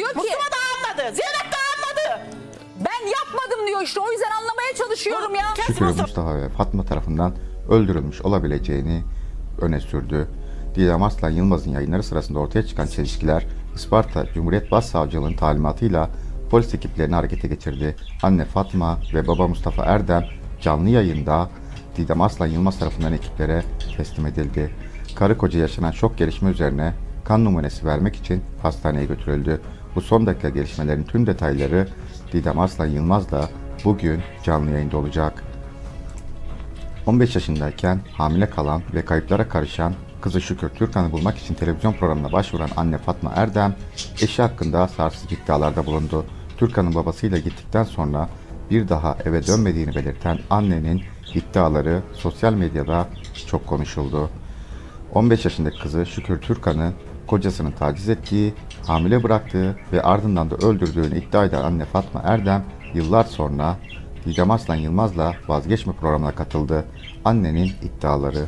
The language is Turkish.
diyor ki Mustafa da anladı. Zeynep de anladı. ben yapmadım diyor işte o yüzden anlamaya çalışıyorum ya. Şükrü Mustafa. Ve Fatma tarafından öldürülmüş olabileceğini öne sürdü. Didem Arslan Yılmaz'ın yayınları sırasında ortaya çıkan çelişkiler Isparta Cumhuriyet Başsavcılığı'nın talimatıyla polis ekiplerini harekete geçirdi. Anne Fatma ve baba Mustafa Erdem canlı yayında Didem Arslan Yılmaz tarafından ekiplere teslim edildi. Karı koca yaşanan şok gelişme üzerine kan numunesi vermek için hastaneye götürüldü. Bu son dakika gelişmelerin tüm detayları Didem Arslan Yılmaz'la bugün canlı yayında olacak. 15 yaşındayken hamile kalan ve kayıplara karışan kızı Şükür Türkan'ı bulmak için televizyon programına başvuran anne Fatma Erdem, eşi hakkında sarsıcı iddialarda bulundu. Türkan'ın babasıyla gittikten sonra bir daha eve dönmediğini belirten annenin iddiaları sosyal medyada çok konuşuldu. 15 yaşındaki kızı Şükür Türkan'ı kocasının taciz ettiği, hamile bıraktığı ve ardından da öldürdüğünü iddia eden anne Fatma Erdem yıllar sonra Didem Arslan Yılmaz'la vazgeçme programına katıldı. Annenin iddiaları